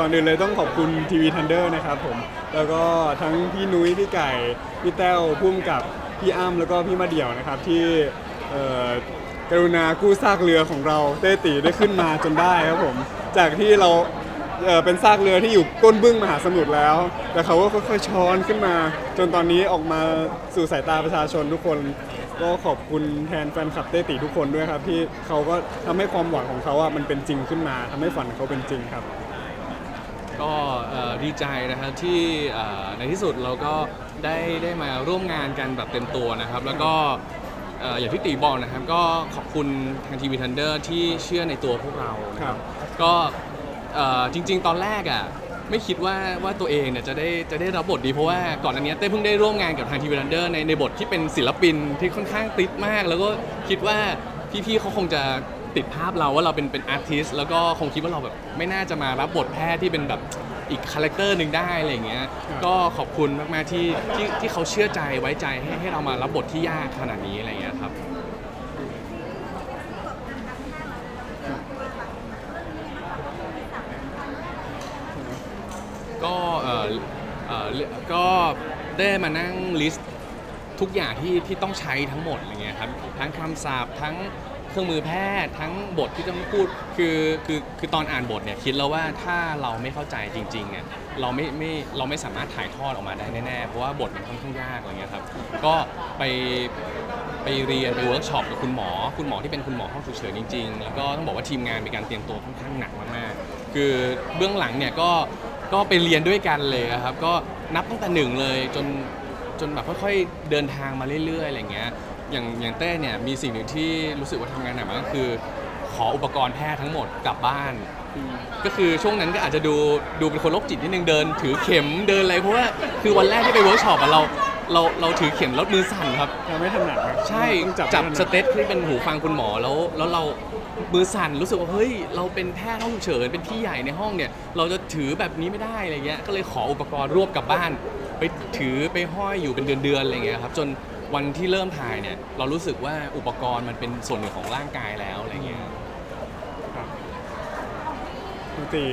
ก่อนอื่นเลยต้องขอบคุณทีวีทันเดอร์นะครับผม แล้วก็ทั้งพี่นุ้ยพี่ไก่ พี่แต้วพุ่มกับพี่อ้ำแล้วก็พี่มาเดี่ยวนะครับที่เอ่อกรุณากู้ซากเรือของเราเต้ตีได้ขึ้นมาจนได้ครับผม จากที่เราเอ่อเป็นซากเรือที่อยู่ก้นบึ้งมหาสมุทรแล้ว แต่เขาก็ค่อยๆช้อนขึ้นมา จนตอนนี้ออกมาสู่สายตาประชาชนทุกคน ก็ขอบคุณแทนแฟนคลับเต้ตีทุกคนด้วยครับ ที่เขาก็ทำให้ความหวังของเขาอะมันเป็นจริงขึ้นมาทำให้ฝันของเขาเป็นจริงครับ ก็เอ่อดีใจนะครับที่เอ่อในที่สุดเราก็ได้ได้มาร่วมงานกันแบบเต็มตัวนะครับ แล้วก็เอ่ออย่างที่ตีบอกนะครับ ก็ขอบคุณทางทีวีทันเดอร์ที่เชื่อในตัวพวกเรานะครัรับ บ ก็เอ่อจริง ๆ ตอนแรกอะไม่คิดว่าว่าตัวเองเนี่ยจะได้จะได้รับบทดีเพราะว่าก่อนอันเนี้ยเต้เพิ่งได้ร่วมงานกับทางทีวีทันเดอร์ในในบทที่เป็นศิลปินที่ค่อนข้างติดมาก แล้วก็คิดว่าพี่ๆเขาคงจะ ติดภาพเราว่าเราเป็นเป็นอาร์ติสแล้วก็คงคิดว่าเราแบบไม่น่าจะมารับบทแพทย์ที่เป็นแบบอีกคาแรคเตอร์หนึ่งได้อะไรอย่างเงี้ยครับก็ขอบคุณมากๆที่ที่ที่เขาเชื่อใจไว้ใจให้ให้เรามารับบทที่ยากขนาดนี้อะไรอย่างเงี้ยครับ ก็เอ่อเอ่อก็ได้มานั่งลิสต์ทุกอย่างที่ที่ต้องใช้ทั้งหมดอะไรเงี้ยครับทั้งคำศัพท์ทั้ง เครื่องมือแพทย์ทั้งบทที่ต้องพูดคือคือคือตอนอ่านบทเนี่ยคิดแล้วว่าถ้าเราไม่เข้าใจจริงๆอะเราไม่ไม่เราไม่สามารถถ่ายทอดออกมาได้แน่ๆเพราะว่าบทมันค่อนข้างยากอะไรเงี้ยครับก็ไปไปเรียนไปเวิร์กช็อปกับคุณหมอ คุณหมอที่เป็นคุณหมอห้องฉุกเฉินจริงๆ แล้วก็ต้องบอกว่าทีมงานมีการเตรียมตัวค่อนข้างหนักมากๆคือเบื้องหลังเนี่ยก็ก็ไปเรียนด้วยกันเลยครับก็นับตั้งแต่หนึ่งเลยจนจนแบบค่อยๆเดินทางมาเรื่อยๆอะไรเงี้ย อย่างอย่างเต้เนี่ยมีสิ่งหนึ่งที่รู้สึกว่าทำงานหนักมากก็คือ ขออุปกรณ์แพทย์ทั้งหมดกลับบ้าน ก็คือช่วงนั้นก็อาจจะดูดูเป็นคนโรคจิตนิดนึงเดิน ถือเข็มเดินอะไรเพราะว่าคือวันแรกที่ไปเวิร์กช็อปอะเราเราเราถือเข็มแล้วมือสั่นครับ เราไม่ถนัดครับใช่ต้องจับให้ถนัดสเตตที่เป็นหูฟังคุณหมอแล้ว แล้วเรามือสั่นรู้สึกว่าเฮ้ยเราเป็นแพทย์ห้องฉุกเฉินเป็นพี่ใหญ่ในห้องเนี่ย เราจะถือแบบนี้ไม่ได้อะไรเงี้ยก็เลยขออุปกรณ์รวบกลับบ้าน ไปถือไปห้อยอยู่เป็นเดือนๆอะไรเงี้ยครับจน วันที่เริ่มถ่ายเนี่ย เรารู้สึกว่าอุปกรณ์มันเป็นส่วนหนึ่งของร่างกายแล้วอะไรเงี้ยครับคุณตี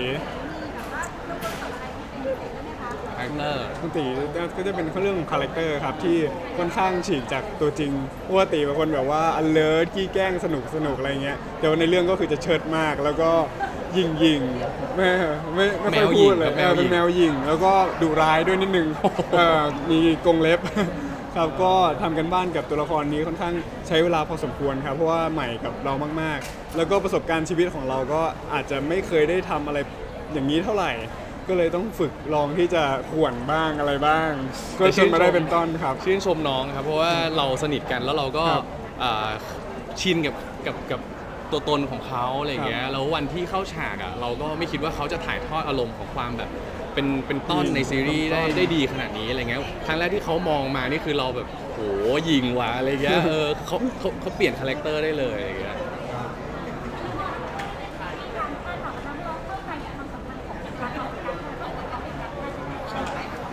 คาแรคเตอร์ คุณตีก็จะเป็นเรื่องของคาแรคเตอร์ครับที่ค่อนข้างฉีกจากตัวจริงเพราะว่าตีเป็นคนแบบว่า alert ขี้แกล้งสนุกสนุกอะไรเงี้ยแต่ว่าในเรื่องก็คือจะเชิดมากแล้วก็ยิงยิงไม่ไม่ไม่ค่อยพูดเลยเออเป็นแมวยิง แล้วก็ดุร้ายด้วยนิดนึงเออมีกรงเล็บ ครับก็ทำกันบ้านกับตัวละครนี้ค่อนข้างใช้เวลาพอสมควรครับเพราะว่าใหม่กับเรามากๆ แล้วก็ประสบการณ์ชีวิตของเราก็อาจจะไม่เคยได้ทำอะไรอย่างนี้เท่าไหร่ ก็เลยต้องฝึกลองที่จะข่วนบ้างอะไรบ้าง ก็จนมาได้เป็นต้นครับ ชื่นชมน้องครับ เพราะว่าเราสนิทกันแล้วเราก็ครับอ่าชินกับกับกับตัวตนของเขาอะไรอย่างเงี้ยแล้ววันที่เข้าฉากอะเราก็ไม่คิดว่าเขาจะถ่ายทอดอารมณ์ของความแบบ เป็นเป็นต้นในซีรีส์ได้ได้ดีขนาดนี้อะไรเงี้ยครั้งแรกที่เขามองมานี่คือเราแบบโหยิงว่ะอะไรเงี้ยเออเขาเขาเขาเปลี่ยนคาแรคเตอร์ได้เลยอะไรเงี้ย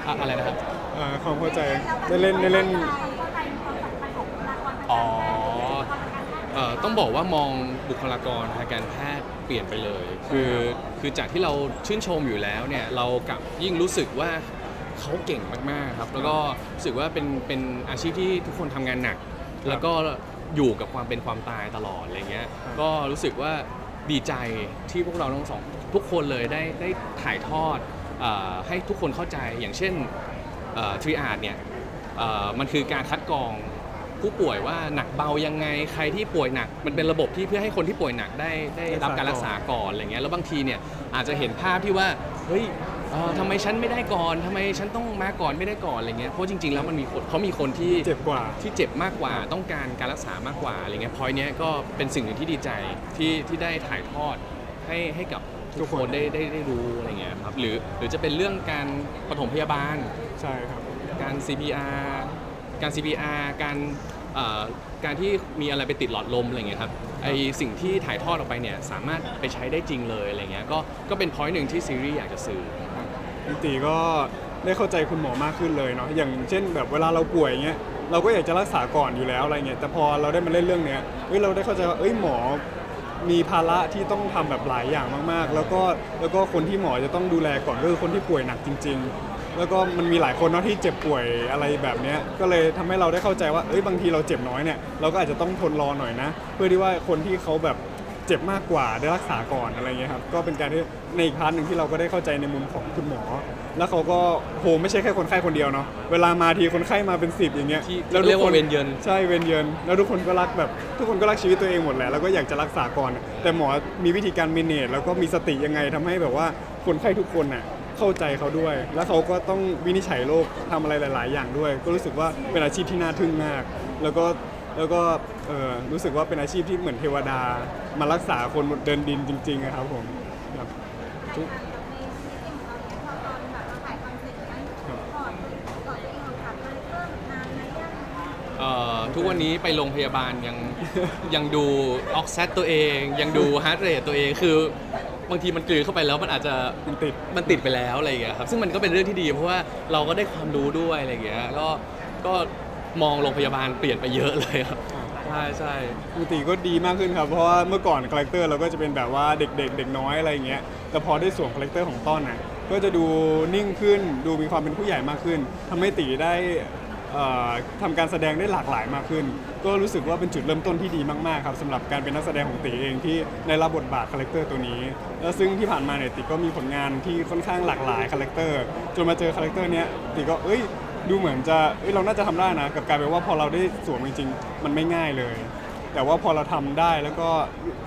อะอะไรนะครับเอ่อความเข้าใจได้เล่นได้เล่น อ๋อ เอ่อต้องบอกว่ามองบุคลากรทางการแพทย์เปลี่ยนไปเลย คือคือจากที่เราชื่นชมอยู่แล้วเนี่ยเรากลับยิ่งรู้สึกว่าเขาเก่งมากๆครับ แล้วก็รู้สึกว่าเป็นเป็นอาชีพที่ทุกคนทำงานหนัก แล้วก็อยู่กับความเป็นความตายตลอดอะไรเงี้ยครับก็รู้สึกว่าดีใจที่พวกเราทั้งสองทุกคนเลยได้ได้ถ่ายทอดเออให้ทุกคนเข้าใจอย่างเช่นทรีอาร์เนี่ยเอ่อมันคือการคัดกรอง ผู้ป่วยว่าหนักเบายังไงใครที่ป่วยหนัก มันเป็นระบบที่เพื่อให้คนที่ป่วยหนักได้ได้รับการรักษาก่อนอะไรเงี้ยแล้วบางทีเนี่ยอาจจะเห็นภาพที่ว่าเฮ้ยเอ่อทำไมฉันไม่ได้ก่อนทำไมฉันต้องมาก่อนไม่ได้ก่อนอะไรเงี้ยเพราะจริง ๆ แล้วมันมีคนเขามีคนที่ เจ็บกว่า ที่เจ็บมากกว่าต้องการการรักษามากกว่าอะไรเงี้ยพอยเนี้ยก็เป็นสิ่งหนึ่งที่ดีใจที่ที่ได้ถ่ายทอดให้ให้กับทุทุกกคคน นได้ได้ได้รู้อะไรเงี้ยครับหรือหรือจะเป็นเรื่องการปฐมพยาบาล ใช่ครับ การ CPR การ CPR การเอ่อ การที่มีอะไรไปติดหลอดลมอะไรเงี้ยครับไอสิ่งที่ถ่ายทอดออกไปเนี่ยสามารถไปใช้ได้จริงเลยอะไรเงี้ยก็ก็เป็นพอยต์หนึ่งที่ซีรีส์อยากจะสื่อคุณตีก็ได้เข้าใจคุณหมอมากขึ้นเลยเนาะอย่างเช่นแบบเวลาเราป่วยเงี้ยเราก็อยากจะรักษาก่อนอยู่แล้วอะไรเงี้ยแต่พอเราได้มาเล่นเรื่องเนี้ยเฮ้ยเราได้เข้าใจว่าเอ้ยหมอมีภาระที่ต้องทำแบบหลายอย่างมากๆ แล้วก็แล้วก็คนที่หมอจะต้องดูแลก่อนก็คือคนที่ป่วยหนักจริง ๆ แล้วก็มันมีหลายคนเนาะที่เจ็บป่วยอะไรแบบเนี้ยก็เลยทำให้เราได้เข้าใจว่าเอ้ยบางทีเราเจ็บน้อยเนี่ยเราก็อาจจะต้องทนรอหน่อยนะ เพื่อที่ว่าคนที่เขาแบบเจ็บมากกว่าได้รักษาก่อนอะไรเงี้ยครับก็เป็นการที่ในอีกพาร์ทหนึ่งที่เราก็ได้เข้าใจในมุมของคุณหมอ แล้วเขาก็โหไม่ใช่แค่คนไข้คนเดียวเนาะเวลามาทีคนไข้มาเป็นสิบอย่างเงี้ยที่แล้วเรียกทุว่าเวรเยินใช่เวรเยินแล้วทุกคนก็รักแบบทุกคนก็รักชีวิตตัวเองหมดแหละแล้วก็อยากจะรักษาก่อน แต่หมอมีวิธีการเมเนจแล้วก็มีสติยังไงทำให้แบบว่าคนไข้ทุกคนน่ะ เข้าใจเขาด้วย แล้วเขาก็ต้องวินิจฉัยโรคทำอะไรหลาย ๆ อย่างด้วย ก็รู้สึกว่าเป็นอาชีพที่น่าทึ่งมาก แล้วก็แล้วก็เออรู้สึกว่าเป็นอาชีพที่เหมือนเทวดา มารักษาคนเดินดินจริงๆอะครับผมครับทุกเอ่อทุกวันนี้ไปโรงพยาบาลยัง ยังดูออกซิตัวเอง ยังดูฮาร์ดเรทตัวเองคือ บางทีมันกลืนเข้าไปแล้วมันอาจจะมันติด มันติดไปแล้วอะไรอย่างเงี้ยครับซึ่งมันก็เป็นเรื่องที่ดีเพราะว่าเราก็ได้ความรู้ด้วยอะไรอย่างเงี้ยก็ก็มองโรงพยาบาลเปลี่ยนไปเยอะเลยครับใช่ใช่ปกติก็ดีมากขึ้นครับ เพราะว่าเมื่อก่อนคาแรคเตอร์เราก็จะเป็นแบบว่าเด็กๆ เด็กน้อยอะไรอย่างเงี้ย แต่พอได้สวมคาแรคเตอร์ของต้อนน่ะก็จะดูนิ่งขึ้น ดูมีความเป็นผู้ใหญ่มากขึ้น ทำให้ตีได้ เอ่อทำการแสดงได้หลากหลายมากขึ้น ก็รู้สึกว่าเป็นจุดเริ่มต้นที่ดีมากๆครับสำหรับการเป็นนักแสดงของตีเองที่ได้รับบทบาทคาแรคเตอร์ตัวนี้แล้วซึ่งที่ผ่านมาเนี่ยตีก็มีผลงานที่ค่อนข้างหลากหลายคาแรคเตอร์จนมาเจอคาแรคเตอร์เนี้ยตีก็เอ้ยดูเหมือนจะเอ้ยเราน่าจะทำได้นะกับการเป็นว่าพอเราได้สวมจริงๆมันไม่ง่ายเลย แต่ว่าพอเราทำได้แล้วก็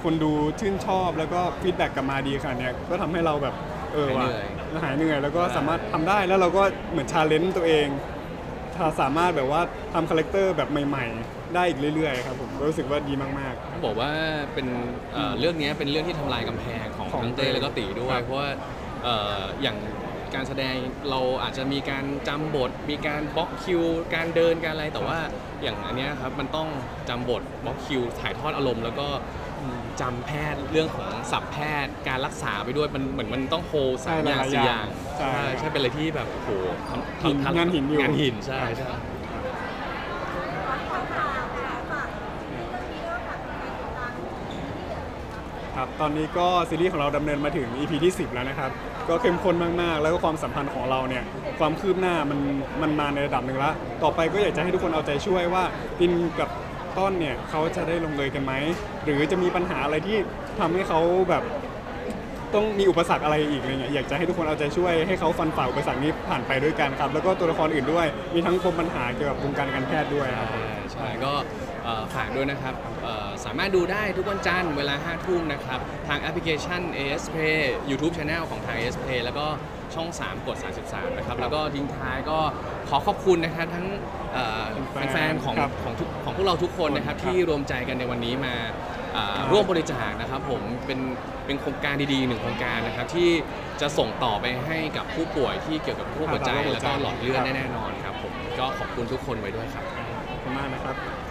คนดูชื่นชอบแล้วก็ฟีดแบ็กกลับมาดีขนาดเนี้ยก็ทำให้เราแบบเออว่ะหายเหนื่อยแล้วก็สามารถทำได้แล้วเราก็เหมือนชาเลนจ์ตัวเองถ้า สามารถแบบว่าทำคาแรคเตอร์แบบใหม่ ๆ ได้อีกเรื่อยๆครับผมก็รู้สึกว่าดีมาก ต้องบอกว่าเป็นเอ่อเรื่องนี้เป็นเรื่องที่ทำลายกำแพงของของทั้งเต้แล้วก็ตีด้วครัยบเพราะว่าเอ่ออย่างการแสดงเราอาจจะมีการจำบท มีการบล็อกคิว การเดินการอะไรแต่ว่าอย่างอันเนี้ยครับมันต้องจำบทบล็อกคิวถ่ายทอดอารมณ์ แล้วก็ จำแพทย์เรื่องของศัพท์แพทย์การรักษาไปด้วยมันเหมือนมันต้องโฮสามอย่างใช่หลายๆสี่ออย่างใช่ใช่ใช่เป็นอะไรที่แบบโอ้โหทำหินทำงานหินอยู่ งานหินใช่ใช่ๆครับตอนนี้ก็ซีรีส์ของเราดำเนินมาถึง EP ที่ 10 แล้วนะครับ ก็เข้มข้นมาก ๆ แล้วก็ความสัมพันธ์ของเราเนี่ย ความคืบหน้ามันมันมาในระดับหนึ่งละ ต่อไปก็อยากจะให้ทุกคนเอาใจช่วยว่าปินกับ ต้นเนี่ยเขาจะได้ลงเลยกันไหมหรือจะมีปัญหาอะไรที่ทำให้เขาแบบต้องมีอุปสรรคอะไรอีกอะไรเงี้ยอยากจะให้ทุกคนเอาใจช่วยให้เขาฟันฝ่าอุปสรรคนี้ผ่านไปด้วยกันครับ แล้วก็ตัวละครอื่นด้วย มีทั้งปมปัญหาเกี่ยวกับวงการการแพทย์ด้วยครับ ใช่ก็เอ่อฝากด้วยนะครับเอ่อสามารถดูได้ทุกวันจันทร์เวลา 5 ทุ่มนะครับ ทางแอปพลิเคชัน AS Play YouTube Channel ของทาง AS Play แล้วก็ช่อง 3 กด 33 นะครับ แล้วก็ทิ้งท้ายก็ขอขอบคุณนะครับทั้งเอ่อแฟนๆแฟนๆของครับของทุกของพวกเราทุกคนนะครับ ครับ ที่รวมใจกันในวันนี้มาอ่าครับร่วมบริจาคนะครับผมเป็นเป็นโครงการดีๆหนึ่งโครงการนะครับที่จะส่งต่อไปให้กับผู้ป่วยที่เกี่ยวกับโรคหัวใจแล้วก็หลอดเลือดแน่ๆนอนครับผมก็ขอบคุณทุกคนไว้ด้วยครับขอบ คุณมากนะครับ